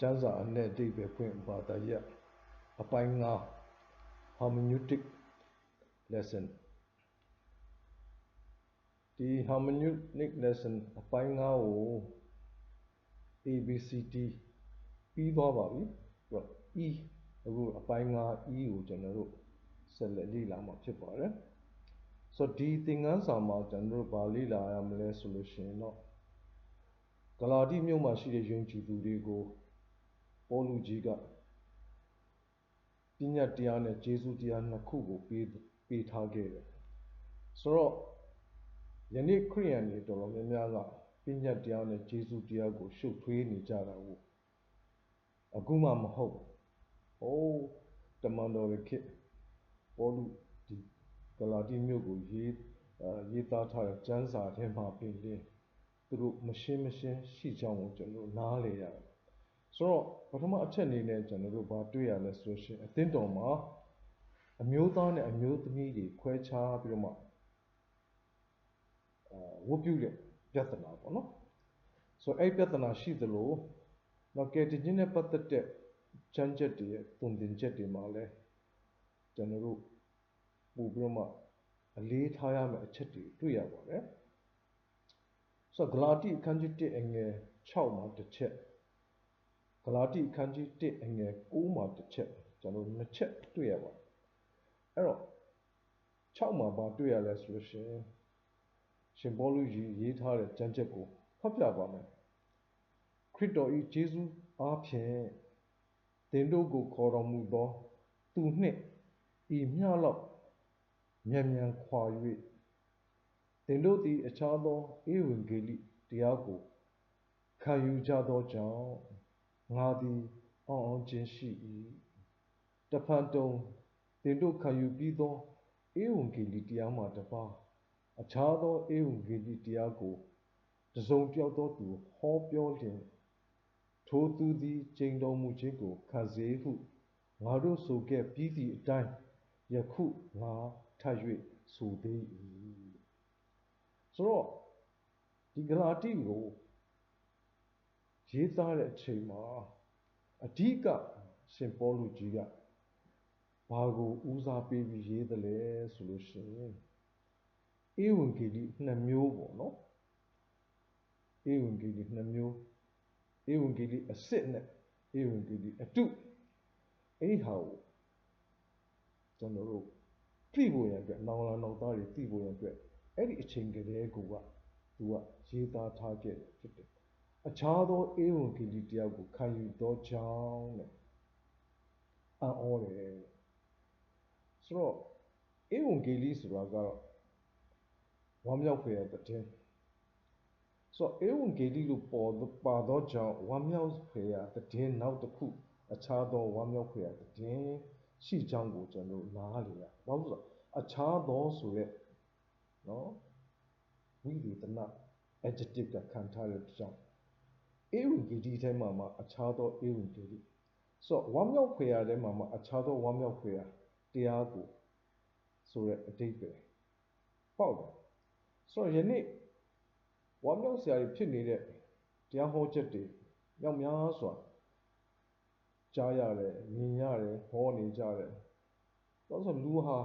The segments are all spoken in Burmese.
ကျမ်းစာအ내အဓိပ္ပာယ်ဖွင့်ဘာသာရပ်အပိုင်း9 hermeneutic lesson ဒီ hermeneutic lesson အပိုင်း9ကို ABCD ပြီးသွားပါပြီဆိုတော့ E အခုအပိုင်း9 E ကိုကျွန်တော်တို့ဆက်လက်လေ့လာမှာဖြစ်ပါတယ်ဆိုတော့ဒီသင်ခန်းစာမှာကျွန်တော်တို့ဗာလေ့လာရမလဲဆိုလို့ရှိရင်တော့ဂလာတိမြို့မှာရှိတဲ့ယုံကြည်သူတွေကို ပေါလုကြီးကပညာတရားနဲ့ဂျေဇုတရားနှစ်ခုကိုပေးပေးထားခဲ့တယ်ဆိုတော့ယနေ့ခရိယန်တွေတော်တော်များများကပညာတရားနဲ့ဂျေဇုတရားကိုရှုပ်ထွေးနေကြတာကိုအခုမှမဟုတ်ဟိုးတမန်တော်ရဲ့ခေတ်ပေါလုဒီဂလာတိမြို့ကိုရေးရေးသားထားတဲ့ကျမ်းစာထဲမှာပြင်လင်းသူတို့မရှင်းမရှင်းရှိကြောင်းကိုကျွန်တော်နားလေရတယ် ဆိုတော့ပထမအချက်အနေနဲ့ကျွန်တော်တို့ဘာတွေ့ရလဲဆိုရှင်အသင်းတော်မှာအမျိုးသားနဲ့အမျိုးသမီးတွေခွဲခြားပြီးတော့မှအာဝတ်ပြုတဲ့ပြဿနာပေါ့နော်ဆိုတော့အဲ့ပြဿနာရှိသလိုတော့ကဲတင်ချင်းနဲ့ပတ်သက်တဲ့ချမ်းချက်တွေရဲ့တုံတင်ချက်တွေမှာလည်းကျွန်တော်တို့ပို့ပြီးတော့မှအလေးထားရမယ့်အချက်တွေတွေ့ရပါတယ်ဆိုတော့ဂလာတိအခန်းကြီး1အငယ်6မှာတစ်ချက် ဂလာတိအခန်းကြီး1အငယ်9မှာတစ်ချက်ကျွန်တော်နှစ်ချက်တွေ့ရပါတယ်အဲ့တော့6မှာဘာတွေ့ရလဲဆိုလို့ရှိရင်ရှင်ဘောလူကြီးရေးထားတဲ့ကျမ်းချက်ကိုဖတ်ပြပါမယ်ခရစ်တော်၏ယေရှုအားဖြင့်သင်တို့ကိုခေါ်တော်မူသောသူနှင့်ဤမျှလောက်မြန်မြန်ခွာ၍သင်တို့သည်အခြားသောဧဝံဂေလိတရားကိုခံယူကြသောကြောင့် ငါသည်အောင်းအောင်ခြင်းရှိ၏တဖန်တုံသင်တို့ခံယူပြီးသောဧဝံဂေလိတရားမှတပါအခြားသောဧဝံဂေလိတရားကိုတစုံတယောက်သောသူဟောပြောလျင်ထိုသူသည်ကျင့်တော်မူခြင်းကိုခံစေဟုငါတို့ဆိုခဲ့ပြီးသည့်အတိုင်းယခုငါထပ်၍ဆိုသေး၏ဆိုတော့ဒီဂလာတိကို ရေးသားတဲ့အချိန်မှာအဓိကရှင်ပေါလုကြီးကဘာကိုဦးစားပေးပြီးရေးတယ်လဲဆိုလို့ရှိရင်ဧဝံဂေလိနှစ်မျိုးပေါ့နော်ဧဝံဂေလိနှစ်မျိုးဧဝံဂေလိအစစ်နဲ့ဧဝံဂေလိအတုအဲ့ဒီဟာကိုကျွန်တော်တို့သိဖို့ရအတွက်နောင်လာနောက်သားတွေသိဖို့ရအတွက်အဲ့ဒီအချိန်ကလေးကိုကသူကရေးသားထားခဲ့တယ်ဖြစ်တယ် အခြားသောဧဝံဂေလိတရားကိုခံယူသောကြောင့်တဲ့အံ့ဩတယ်ဆိုတော့ဧဝံဂေလိဆိုတာကတော့ဝမ်းမြောက်ဖွယ်တဲ့တဲ့ဆိုတော့ဧဝံဂေလိလို့ပေါ်ပါသောကြောင့်ဝမ်းမြောက်ဖွယ်ရတဲ့နောက်တစ်ခုအခြားသောဝမ်းမြောက်ဖွယ်ရတဲ့ရှိကြောင်းကိုကျွန်တော်နားလေရဘာလို့ဆိုတော့အခြားသောဆိုရက်နော်ဝိသေသန adjective ကခံထားတဲ့ကြောင့် ဧဝံဂေလိထဲမှာမှာအခြားသောဧဝံဂေလိဆိုတော့ဝမ်းမြောက်ဖွယ်ရထဲမှာမှာအခြားသောဝမ်းမြောက်ဖွယ်ရတရားကိုဆိုရက်အတိတ်ပဲပေါ့တယ်ဆိုတော့ယနေ့ဝမ်းမြောက်စရာဖြစ်နေတဲ့တရားဟောချက်တွေမြောက်များစွာကြားရတယ်မြင်ရတယ်ဟောနေကြတယ်ဘာလို့ဆိုလူဟာ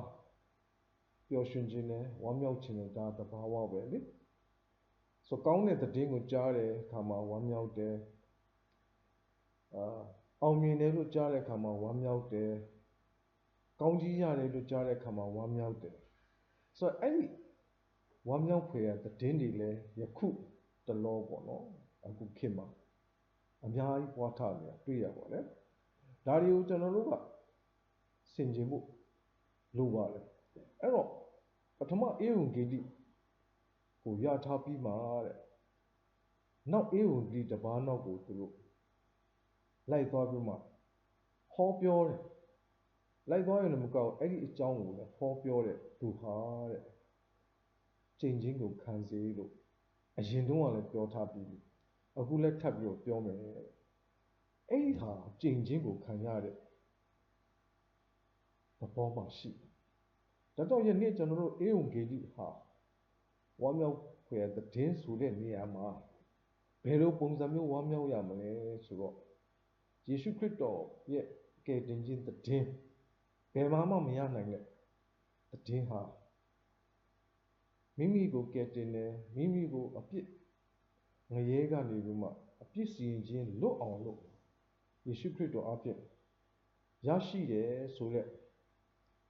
ပျော်ရွှင်ခြင်းနဲ့ဝမ်းမြောက်ခြင်းနဲ့ဒါသဘာဝပဲလေ ဆိုကောင်းတဲ့သတင်းကိုကြားတဲ့အခါမှာဝမ်းမြောက်တယ်အာအောင်မြင်တယ်လို့ကြားတဲ့အခါမှာဝမ်းမြောက်တယ်ကောင်းကြီးရတယ်လို့ကြားတဲ့အခါမှာဝမ်းမြောက်တယ်ဆိုတော့အဲ့ဒီဝမ်းမြောက်ဖွယ်ရသတင်းတွေလည်းယခုတလောပေါ့နော်အခုခေတ်မှာအများကြီးပွားထနေတာတွေ့ရပါလေဒါတွေကိုကျွန်တော်တို့ကဆင်ခြင်ဖို့လိုပါတယ်အဲ့တော့ပထမအေဝံဂေလိ ကိုရထားပြီးမှတဲ့နောက်အေဝံဂေလိတစ်ပါးနောက်ကိုသူတို့လိုက်သွားပြီးမှဟောပြောတယ်လိုက်သွားရင်လည်းမကောက်အဲ့ဒီအကြောင်းကိုလည်းဟောပြောတဲ့သူဟာတဲ့ကျင့်ချင်းကိုခံစေလို့အရင်တုန်းကလည်းပြောထားပြီးပြီအခုလည်းထပ်ပြီးပြောမယ်အဲ့ဒီဟာကျင့်ချင်းကိုခံရတဲ့သဘောမှရှိတယ်ဒါတော့ယနေ့ကျွန်တော်တို့အေဝံဂေလိဟာ ဝမ်းမြောက်ဖွယ်တဲ့ဆိုတဲ့နေရာမှာဘယ်လိုပုံစံမျိုးဝမ်းမြောက်ရမလဲဆိုတော့ယေရှုခရစ်တော်ရဲ့ကယ်တင်ခြင်းတည်င်းဘယ်မှမှမရနိုင်တဲ့တည်င်းဟာမိမိကိုကယ်တင်တယ်မိမိကိုအပြစ်ငရဲကနေပြီးမှအပြစ်စီရင်ခြင်းလွတ်အောင်လို့ယေရှုခရစ်တော်အဖြစ်ရရှိတယ်ဆိုတဲ့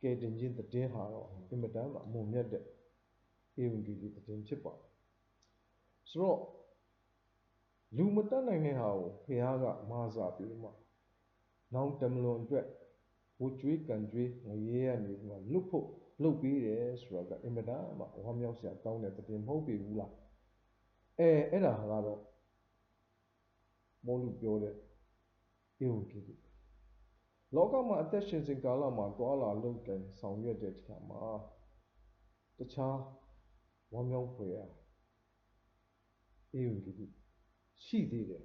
ကယ်တင်ခြင်းတည်င်းဟာတော့အင်မတန်မှအမုံမြတ်တဲ့ ဧဝံဂေလိတည်င်းဖြစ်ပါတယ်ဆိုတော့လူမတတ်နိုင်တဲ့ဟာကိုဖခင်ကမာစာပြီးမှနောင်တမလွန်အတွက်ဝှကျွေးကန်ကျွေးငရဲရနေပြီးမှလွတ်ဖို့လုပ်ပေးတယ်ဆိုတော့ကအင်မတန်မှဝမ်းမြောက်စရာကောင်းတဲ့တည်င်းမဟုတ်ပြီဘူးလားအဲအဲ့ဒါကတော့မောလူပြောတဲ့ဧဝံဂေလိလောကမှာအသက်ရှင်စဉ်ကာလမှာတွာလာလုပ်တယ်ဆောင်ရွက်တဲ့အခါမှာတခြား ဝမ်းမြောက်ဖွယ်ရာဧဝံဂေလိရှိသေးတယ်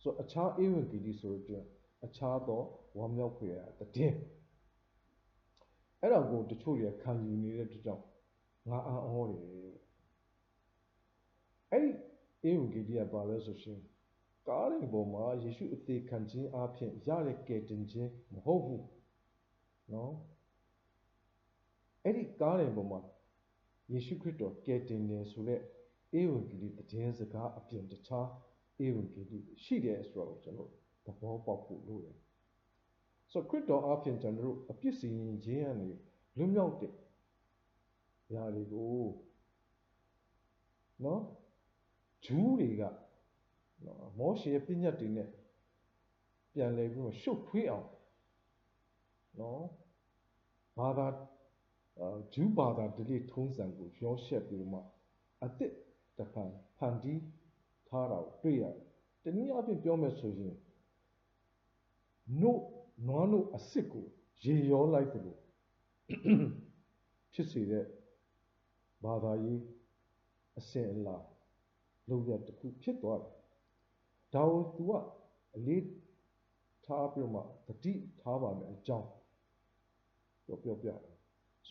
ဆိုတော့အခြားဧဝံဂေလိဆိုတဲ့အခြားသောဝမ်းမြောက်ဖွယ်ရာတည်င်းအဲ့ဒါကိုတချို့တွေကခံယူနေတဲ့အတွက်ကြောင့်ငါအံ့ဩတယ်အဲ့ဒီဧဝံဂေလိကပါလဲဆိုရှင်ကားတဲ့ပုံမှာယေရှုအသေးခံခြင်းအပြင်ရတဲ့ကယ်တင်ခြင်းမဟုတ်ဘူးနော်အဲ့ဒီကားတဲ့ပုံမှာ ယေရှုခရစ်တော်ကယ်တင်တယ်ဆိုတဲ့ဧဝံဂေလိတည်င်းစကားအပြင်တခြားဧဝံဂေလိရှိတယ်ဆိုတော့ကျွန်တော်သဘောပေါက်ဖို့လိုတယ်ဆိုခရစ်တော်အပြင်ကျွန်တော်တို့အပြစ်စီရင်ခြင်းကနေလွတ်မြောက်တဲ့ຢာတွေကိုနော်ဂျူးတွေကနော်မောရှေရဲ့ပြည့်ညတ်တွေနဲ့ပြန်လည်ပြီးတော့ရှုပ်ထွေးအောင်နော်ဘာသာအာ ဂျူးဘာသာဒလိထုံးစံကိုရောရှက်ပြီးတော့မှအစ်စ်တဖန်ဖန်တီးထားတာကိုတွေ့ရတယ်။တနည်းအားဖြင့်ပြောမယ်ဆိုရင်နို့နွားနို့အစ်စ်ကိုရေရောလိုက်သလိုဖြစ်စေတဲ့ဘာသာရေးအစဉ်အလာလုပ်ရတစ်ခုဖြစ်သွားတယ်။ဒါကို तू ကအလေးထားပြီးတော့မှတတိထားပါမယ်အကြောင်းပြောပြောပြတယ်။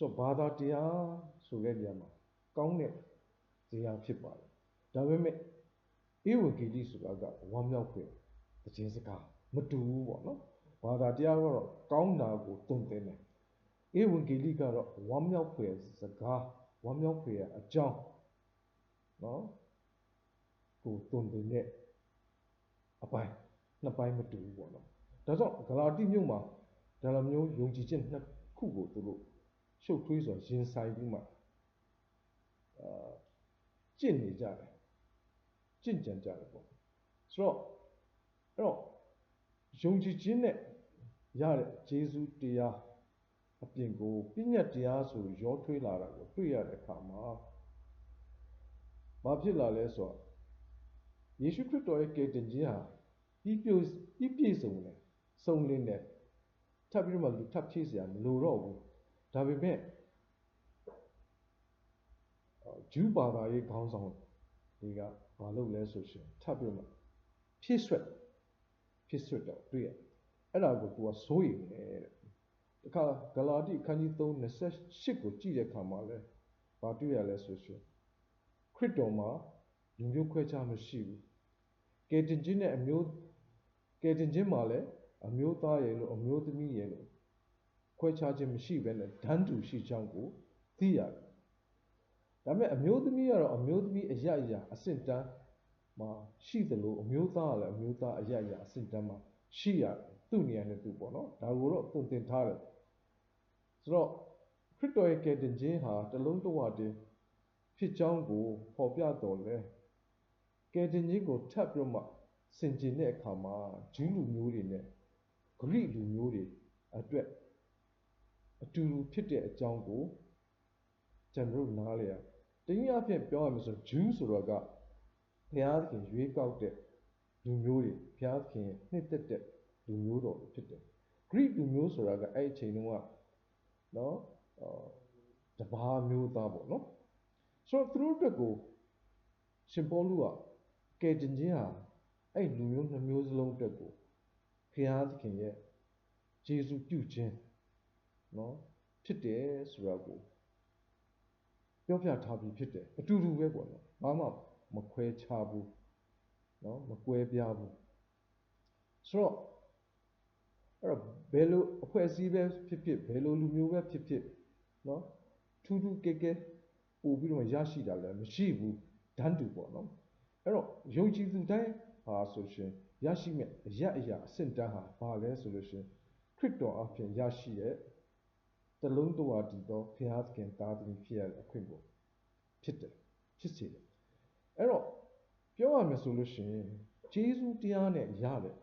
ဆိုတော့ဘာသာတရားဆိုတဲ့နေရာမှာကောင်းတဲ့ဇေယျဖြစ်ပါတယ်။ဒါပေမဲ့ဧဝံဂေလိဆိုတာကဝမ်းမြောက်ဖွယ်သတင်းစကားမတူဘူးပေါ့နော်။ဘာသာတရားကတော့ကောင်းတာကိုတုံ့တင်တယ်။ဧဝံဂေလိကတော့ဝမ်းမြောက်ဖွယ်စကားဝမ်းမြောက်ဖွယ်အကြောင်းနော်ကိုတုံ့တင်တဲ့အပိုင်းနှစ်ပိုင်းမတူဘူးပေါ့နော်။ဒါကြောင့်ဂလာတိမြို့မှာဒါလိုမျိုးယုံကြည်ခြင်းနှစ်ခုကိုသူတို့ ရှုပ်ထွေးစွာရင်ဆိုင်ပြီးမှအာကျင့်နေကြတယ်ကျင့်ကြံကြတယ်ပေါ့ဆိုတော့အဲ့တော့ယုံကြည်ခြင်းနဲ့ရတဲ့ဂျေဇုတရားအပြင်ကိုပြညတ်တရားဆိုရောထွေးလာတာကိုတွေ့ရတဲ့အခါမှာဘာဖြစ်လာလဲဆိုတော့ယေရှုခရစ်တော်ရဲ့ကယ်တင်ခြင်းဟာပြီးပြည့်ပြီးပြည့်စုံတယ်စုံလင်းတယ်ထပ်ပြီးတော့မှလူထပ်ဖြည့်စရာမလိုတော့ဘူး ဒါပေမဲ့ဂျူးဘာသာရေးခေါင်းဆောင်တွေကဘာလုပ်လဲဆိုရှင်ထပ်ပြီးမှဖြည့်ဆွက်ဖြည့်ဆွက်တော့တွေ့ရအဲ့ဒါကိုသူကစိုးရိမ်တယ်တဲ့တခါဂလာတိခန်းကြီး3 28ကိုကြည့်တဲ့အခါမှာလဲဘာတွေ့ရလဲဆိုရှင်ခရစ်တော်မှာလူမျိုးခွဲခြားမရှိဘူးကယ်တင်ခြင်းနဲ့အမျိုးကယ်တင်ခြင်းမှာလည်းအမျိုးသားရဲ့လို့အမျိုးသမီးရဲ့လို့ ခွဲခြားခြင်းမရှိဘဲနဲ့ဓာတ်တူရှိချောင်းကိုသိရတယ်ဒါပေမဲ့အမျိုးသမီးကတော့အမျိုးသမီးအရအရာအဆင့်တန်းမှာရှိသလိုအမျိုးသားကလည်းအမျိုးသားအရအရာအဆင့်တန်းမှာရှိရတယ်သူ့နေရာနဲ့သူပေါ့နော်ဒါကိုတော့ပုံသင်ထားတယ်ဆိုတော့ခရစ်တော်ရဲ့ကယ်တင်ခြင်းဟာတလုံးတဝတည်းဖြစ်ကြောင်းကိုဖော်ပြတော်လဲကယ်တင်ခြင်းကိုထပ်ပြီးမှဆင်ခြင်တဲ့အခါမှာဂျူးလူမျိုးတွေနဲ့ဂရိလူမျိုးတွေအတွက် အတူတူဖြစ်တဲ့အကြောင်းကိုကျွန်တော်တို့နားလည်ရတနည်းအားဖြင့်ပြောရမယ်ဆိုဂျူးဆိုတော့ကဘုရားသခင်ရွေးကောက်တဲ့လူမျိုးတွေဘုရားသခင်ရဲ့နှစ်သက်တဲ့လူမျိုးတော်ဖြစ်တယ်ဂရိလူမျိုးဆိုတာကအဲ့အချိန်တုန်းကနော်အော်တဘာမျိုးသားပေါ့နော်ဆိုတော့သူတို့အတွက်ကိုရှင်ပေါလုကကယ်တင်ခြင်းဟာအဲ့လူမျိုးနှမျိုးစလုံးအတွက်ကိုဘုရားသခင်ရဲ့ယေရှုပြုခြင်း နော်ဖြစ်တယ်ဆိုတာကိုပြောပြထားပြီးဖြစ်တယ်အတူတူပဲပေါ့နော်ဘာမှမခွဲခြားဘူးနော်မကွဲပြားဘူးဆိုတော့အဲ့တော့ဘယ်လိုအဖွဲ့အစည်းပဲဖြစ်ဖြစ်ဘယ်လိုလူမျိုးပဲဖြစ်ဖြစ်နော်ထူးထူးကဲကဲပို့ပြီးတော့ရရှိတာလည်းမရှိဘူးတန်းတူပေါ့နော်အဲ့တော့ယုံကြည်သူတိုင်းဟာဆိုရှင်ရရှိမဲ့အရအရာအဆင့်တန်းဟာဘာလဲဆိုလို့ရှင်ခရစ်တော်အဖင်ရရှိတဲ့ တလုံးတဝတည်သောဖျားသခင်သားသမီးဖြစ်ရတဲ့အခွင့်ကိုဖြစ်တယ်ဖြစ်စေတယ်အဲ့တော့ပြောရမယ်ဆိုလို့ရှင်ဂျေဇုတရားနဲ့ရတဲ့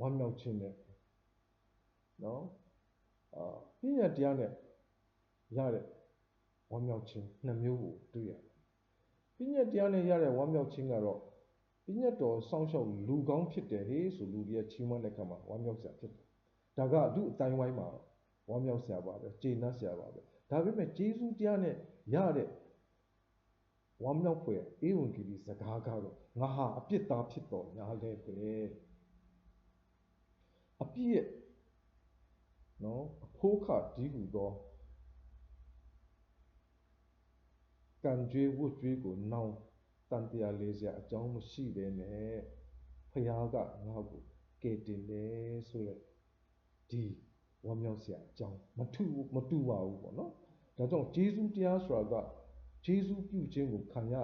ဝမ်းမြောက်ခြင်းနဲ့နော်အာပြည့်ရတရားနဲ့ရတဲ့ဝမ်းမြောက်ခြင်းနှစ်မျိုးကိုတွေ့ရတယ်ပြည့်ညတ်တရားနဲ့ရတဲ့ဝမ်းမြောက်ခြင်းကတော့ပြည့်ညတ်တော်စောင့်ရှောက်လူကောင်းဖြစ်တယ်ဟေးဆိုလူတွေကချီးမွမ်းတဲ့ခါမှာဝမ်းမြောက်စရာဖြစ်တယ်ဒါကသူ့အတိုင်းဝိုင်းမှာ ဝမ်းမြောက်စရာပါပဲကျေနပ်စရာပါပဲဒါပေမဲ့ဂျေဇုတရားနဲ့ရတဲ့ဝမ်းမြောက်ဖွယ်အေဝံဂေလိစကားကတော့ငါဟာအပြစ်သားဖြစ်တော်ညာလဲပဲအပြည့်ရဲ့နော်အဖိုးခဒီဟုသောကံကြွေးဝတ်ကြွေးကိုနောင်တန်တရားလေးစရာအကြောင်းမရှိဘဲနဲ့ဖခင်ကငါ့ကိုကယ်တင်တယ်ဆိုရက်ဒီ ဝမ်းမြောက်စရာအကြောင်းမထူမတူပါဘူးပေါ့နော်ဒါကြောင့်ဂျေဇုတရားဆိုတာကဂျေဇုပြုခြင်းကိုခံရ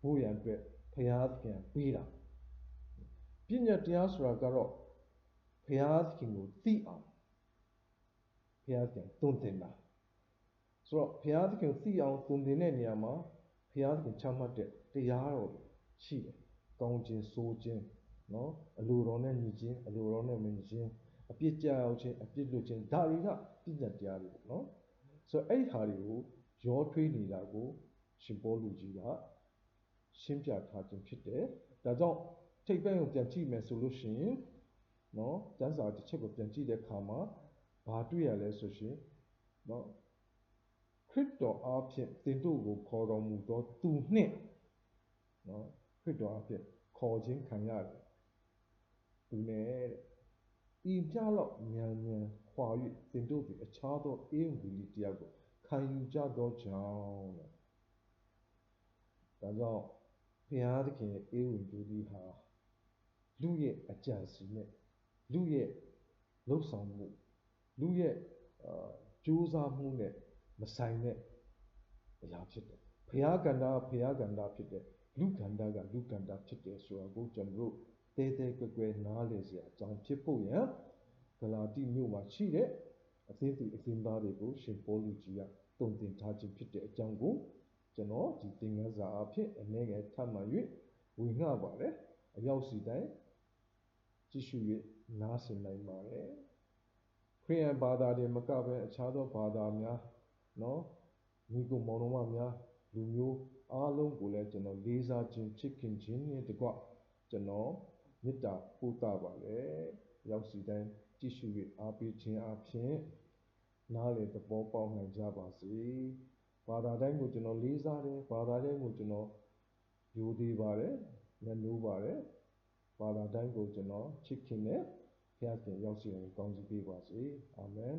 ဖို့ရန်အတွက်ဖခင်ပေးတာပညာတရားဆိုတာကတော့ဖခင်ကိုသိအောင်ဖခင်တုံ့တင်တာဆိုတော့ဘုရားသခင်သိအောင်သွန်သင်တဲ့နေရာမှာဘုရားသခင်ချမှတ်တဲ့တရားတော်ရှိတယ်။ကောင်းခြင်းဆိုးခြင်းနော်အလိုတော်နဲ့ညီခြင်းအလိုတော်နဲ့မညီခြင်း အပြစ်ကြောက်ခြင်းအပြစ်လွတ်ခြင်းဒါတွေကပြည့်ညတ်တရားတွေပေါ့နော်။ဆိုတော့အဲ့ဒီဟာတွေကိုရောထွေးနေတာကိုရှင်ပေါလုကြီးကရှင်းပြထားခြင်းဖြစ်တယ်။ဒါကြောင့်ထိပ်ပိုင်းကိုပြန်ကြည့်မယ်ဆိုလို့ရှိရင်နော်ကျမ်းစာတစ်ချက်ကိုပြန်ကြည့်တဲ့အခါမှာဘာတွေ့ရလဲဆိုရှင်နော်ခရစ်တော်အားဖြင့်သင်တို့ကိုခေါ်တော်မူသောသူနှင့်နော်ခရစ်တော်အားဖြင့်ခေါ်ခြင်းခံရတယ်သူနဲ့ ဤကြလောက်မြန်မြန်ခွာ၍သင်တို့သည်အခြားသောအေးဝီလီတရားကိုခံယူကြသောကြောင့်တဲ့ဒါကြောင့်ဘုရားသခင်ရဲ့အေးဝီလီဟာလူရဲ့အကြံစီနဲ့လူရဲ့လှုပ်ဆောင်မှုလူရဲ့အာကြိုးစားမှုနဲ့မဆိုင်တဲ့အရာဖြစ်တယ်ဘုရားကန္တာဘုရားကန္တာဖြစ်တယ်လူကန္တာကလူကန္တာဖြစ်တယ်ဆိုတာကိုကျွန်တော်တို့ တဲတဲကွယ်ကွယ်နားလည်စရာအကြောင်းဖြစ်ဖို့ရန်ဂလာတိမြို့မှာရှိတဲ့အသင်းသူအသင်းသားတွေကိုရှင်ပေါလုကြီးကတုံ့တင်ထားခြင်းဖြစ်တဲ့အကြောင်းကိုကျွန်တော်ဒီသင်ခန်းစာအဖြစ်အနေငယ်ထပ်မံ၍ဝေငှပါတယ်အရောက်စီတိုင်းကြည့်ရှု၍နားဆင်နိုင်ပါတယ်ခရိယန်ဘာသာတွေမကဘဲအခြားသောဘာသာများနော်ညီကိုမောင်နှမများလူမျိုးအားလုံးကိုလည်းကျွန်တော်လေးစားခြင်းချစ်ခင်ခြင်းနဲ့တကွကျွန်တော် မေတ္တာပို့တာပါလေရောက်စီတိုင်းကြည့်ရှု၍အားပေးခြင်းအပြင်နားလေသဘောပေါက်နိုင်ကြပါစေဘာသာတိုင်းကိုကျွန်တော်လေးစားတယ်ဘာသာတိုင်းကိုကျွန်တော်ယူသေးပါတယ်ညှိုးပါတယ်ဘာသာတိုင်းကိုကျွန်တော်ချစ်ခင်တဲ့ဘုရားခင်ရောက်စီရင်ကောင်းချီးပေးပါစေအာမင်